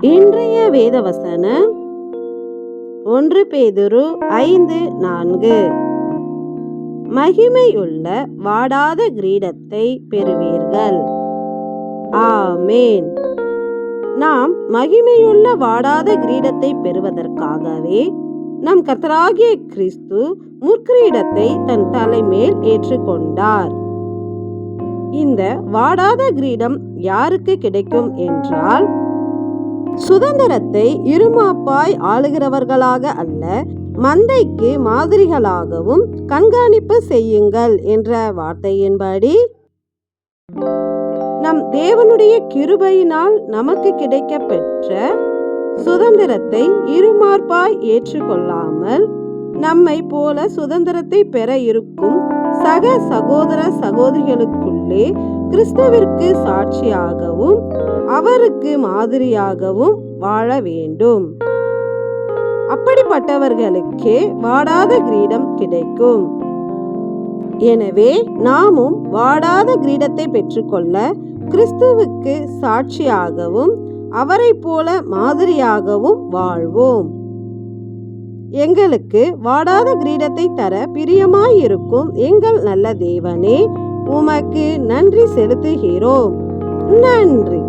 இன்றைய வேதவசனம் ஒன்று பேதுரு ஐந்து நான்கு. மகிமையுள்ள வாடாத கிரீடத்தை பெறுவீர்கள். ஆமேன். நாம் மகிமையுள்ள வாடாத கிரீடத்தை பெறுவதற்காகவே நம் கர்த்தராகிய கிறிஸ்து முற்கிரீடத்தை தன் தலைமேல் ஏற்றுக்கொண்டார். இந்த வாடாத கிரீடம் யாருக்கு கிடைக்கும் என்றால் சுதந்திரத்தை இருமாப்பாய் ஆளுகிறவர்களாக அல்ல மந்தைக்கு மாதிரிகளாகவும் கண்காணிப்பு செய்யுங்கள் என்ற வார்த்தையின்படி. நம் தேவனுடைய கிருபையினால் நமக்கு கிடைக்கப்பெற்ற சுதந்திரத்தை இருமார்பாய் ஏற்றுக்கொள்ளாமல் நம்மை போல சுதந்திரத்தை பெற இருக்கும் சக சகோதர சகோதரிகளுக்குள்ளே கிறிஸ்துவிற்கு சாட்சியாகவும் அவருக்கு மாதிரியாகவும் வாழ வேண்டும். அப்படிப்பட்டவர்களுக்கே வாடாத கிரீடம் கிடைக்கும். எனவே நாமும் வாடாத கிரீடத்தை பெற்றுக்கொள்ள கிறிஸ்துவுக்கு சாட்சியாகவும் அவரை போல மாதிரியாகவும் வாழ்வோம். எங்களுக்கு வாடாத கிரீடத்தை தர பிரியமாயிருக்கும் எங்கள் நல்ல தேவனே உமக்கு நன்றி செலுத்துகிறோம். நன்றி.